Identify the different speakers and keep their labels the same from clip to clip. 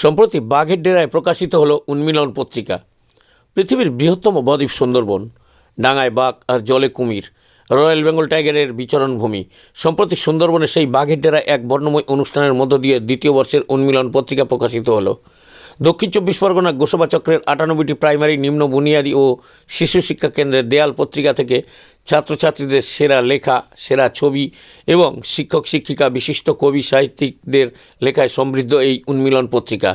Speaker 1: সম্প্রতি বাঘের ডেরায় প্রকাশিত হলো উন্মিলন পত্রিকা। পৃথিবীর বৃহত্তম বদ্বীপ সুন্দরবন, ডাঙায় বাঘ আর জলে কুমির, রয়্যাল বেঙ্গল টাইগারের বিচরণ ভূমি। সম্প্রতি সুন্দরবনে সেই বাঘের ডেরায় এক বর্ণময় অনুষ্ঠানের মধ্য দিয়ে দ্বিতীয় বর্ষের উন্মিলন পত্রিকা প্রকাশিত হলো। দক্ষিণ চব্বিশ পরগনা গোসবা চক্রের আটানব্বইটি প্রাইমারি, নিম্ন বুনিয়াদী ও শিশু শিক্ষা কেন্দ্রের দেয়াল পত্রিকা থেকে ছাত্রছাত্রীদের সেরা লেখা, সেরা ছবি এবং শিক্ষক, শিক্ষিকা, বিশিষ্ট কবি, সাহিত্যিকদের লেখায় সমৃদ্ধ এই উন্মিলন পত্রিকা।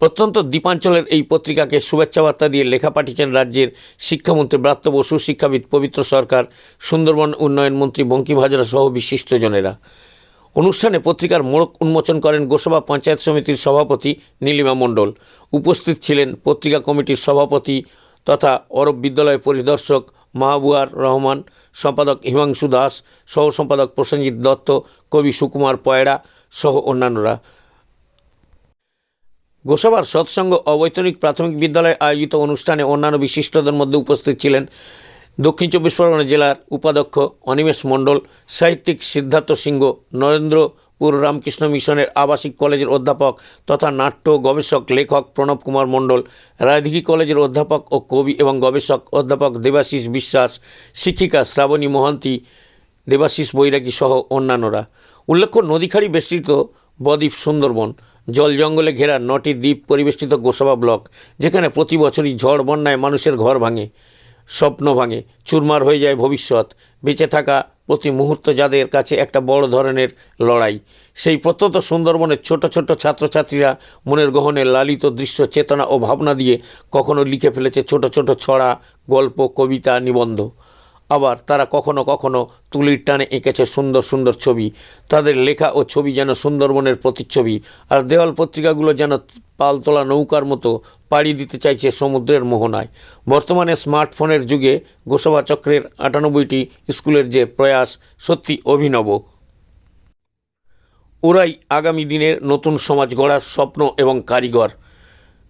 Speaker 1: প্রত্যন্ত দ্বীপাঞ্চলের এই পত্রিকাকে শুভেচ্ছা বার্তা দিয়ে লেখা পাঠিয়েছেন রাজ্যের শিক্ষামন্ত্রী ব্রাত্য বসু, শিক্ষাবিদ পবিত্র সরকার, সুন্দরবন উন্নয়ন মন্ত্রী বঙ্কিম হাজরা সহ বিশিষ্টজনেরা অনুষ্ঠানে পত্রিকার মোড়ক উন্মোচন করেন গোসভা পঞ্চায়েত সমিতির সভাপতি নীলিমা মণ্ডল। উপস্থিত ছিলেন পত্রিকা কমিটির সভাপতি তথা অরব বিদ্যালয় পরিদর্শক মাহবুয়ার রহমান, সম্পাদক হিমাংশু দাস, সহ সম্পাদক প্রসেনজিৎ দত্ত, কবি সুকুমার পয়রা সহ অন্যান্যরা। গোসভার সৎসঙ্গ অবৈতনিক প্রাথমিক বিদ্যালয়ে আয়োজিত অনুষ্ঠানে অন্যান্য বিশিষ্টদের মধ্যে উপস্থিত ছিলেন দক্ষিণ চব্বিশ পরগনা জেলার উপাধ্যক্ষ অনিমেষ মণ্ডল, সাহিত্যিক সিদ্ধার্থ সিংহ নরেন্দ্রপুর রামকৃষ্ণ মিশনের আবাসিক কলেজের অধ্যাপক তথা নাট্য গবেষক লেখক প্রণব কুমার মণ্ডল রায়দিঘি কলেজের অধ্যাপক ও কবি এবং গবেষক অধ্যাপক দেবাশিস বিশ্বাস, শিক্ষিকা শ্রাবণী মহান্তি, দেবাশিস বৈরাগী সহ অন্যান্যরা। উল্লেখ্য, নদীখাড়ি বেষ্টিত বদ্বীপ সুন্দরবন, জল জঙ্গলে ঘেরা নটি দ্বীপ পরিবেষ্টিত গোসাবা ব্লক, যেখানে প্রতি বছরই ঝড় বন্যায় মানুষের ঘর ভাঙে। স্বপ্ন ভাঙে, চুরমার হয়ে যায় ভবিষ্যৎ। বেঁচে থাকা প্রতি মুহূর্ত যাদের কাছে একটা বড় ধরনের লড়াই। সেই প্রত্যন্ত সুন্দরবনের ছোট ছোট ছাত্রছাত্রীরা মনের গহনে লালিত দৃশ্য, চেতনা ও ভাবনা দিয়ে কখনো লিখে ফেলেছে ছোট ছোট ছড়া, গল্প, কবিতা, নিবন্ধ। আবার তারা কখনো কখনো তুলির টানে এঁকেছে সুন্দর সুন্দর ছবি। তাদের লেখা ও ছবি যেন সুন্দরবনের প্রতিচ্ছবি, আর দেওয়াল পত্রিকাগুলো যেন পালতোলা নৌকার মতো পাড়ি দিতে চাইছে সমুদ্রের মোহনায়। বর্তমানে স্মার্টফোনের যুগে গোসবা চক্রের আটানব্বইটি স্কুলের যে প্রয়াস, সত্যি অভিনব। ওরাই আগামী দিনের নতুন সমাজ গড়ার স্বপ্ন এবং কারিগর।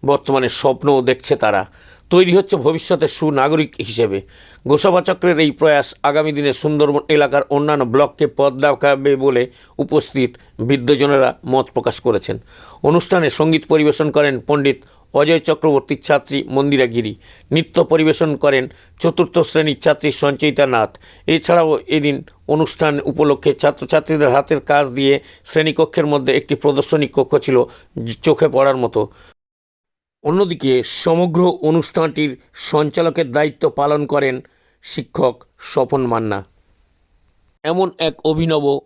Speaker 1: বর্তমানে স্বপ্নও দেখছে তারা। তৈরি হচ্ছে ভবিষ্যতের সুনাগরিক হিসেবে। গোসাবা চক্রের এই প্রয়াস আগামী দিনে সুন্দরবন এলাকার অন্যান্য ব্লককে পথ দেখাবে বলে উপস্থিত বৃদ্ধজনেরা মত প্রকাশ করেছেন। অনুষ্ঠানে সংগীত পরিবেশন করেন পণ্ডিত অজয় চক্রবর্তীর ছাত্রী মন্দিরা গিরি। নৃত্য পরিবেশন করেন চতুর্থ শ্রেণির ছাত্রী সঞ্চয়িতা নাথ। এছাড়াও এদিন অনুষ্ঠান উপলক্ষে ছাত্রছাত্রীদের হাতের কাজ দিয়ে শ্রেণীকক্ষের মধ্যে একটি প্রদর্শনী কক্ষ ছিল চোখে পড়ার মতো। অন্যদিকে সমগ্র অনুষ্ঠানটির সঞ্চালকের দায়িত্ব পালন করেন শিক্ষক স্বপন মান্না। এমন এক অভিনব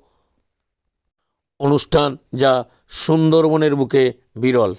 Speaker 1: অনুষ্ঠান যা সুন্দরবনের বুকে বিরল।